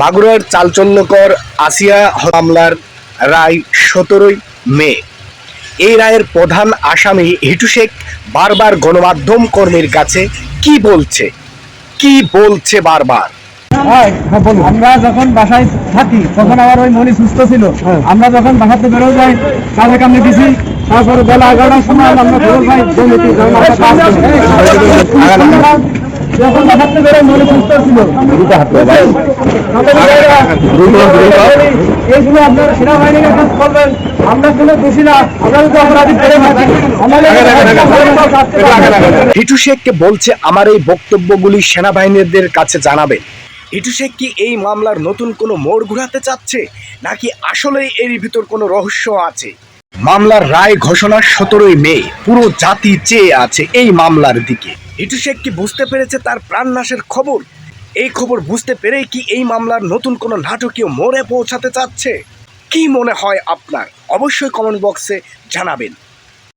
মাগুরার চালচল্যকর আসিয়া মামলার রায় সতেরোই মে। এই রায়ের প্রধান আসামি হিটু শেখ বারবার গণমাধ্যম কর্মীর কাছে কি বলছে? কি বলছে বারবার? হয়, আমরা যখন বাসায় থাকি তখন আমার ওই মনি সুস্থ ছিল। আমরা যখন বাসাতে বেরো যাই কাজে কামে গেছি তারপরে বেলা এগারোটার সময় আমরা বেরো যাই জমিতে যখন আমরা কাজ করি। যখন বাসাতে বেরো সুস্থ এইগুলো আপনার সেনাবাহিনীর কাছে বলবেন আমরা কোনো দোষী না। আমরা যদি অপরাধী করে হিটু শেখকে বলছে আমার এই বক্তব্যগুলি সেনাবাহিনীদের কাছে জানাবেন। হিটু শেখ কি এই মামলার নতুন কোনো মোড় ঘুরাতে চাচ্ছে? নাকি আসলেই এর ভিতর কোনো রহস্য আছে? মামলার রায় ঘোষণা সতেরোই মে। পুরো জাতি চেয়ে আছে এই মামলার দিকে। এটু শেখ কি বুঝতে পেরেছে তার প্রাণনাশের খবর? এই খবর বুঝতে পেরেই কি এই মামলার নতুন কোনো নাটকীয় মোড়ে পৌঁছাতে চাচ্ছে? কি মনে হয় আপনার? অবশ্যই কমেন্ট বক্সে জানাবেন।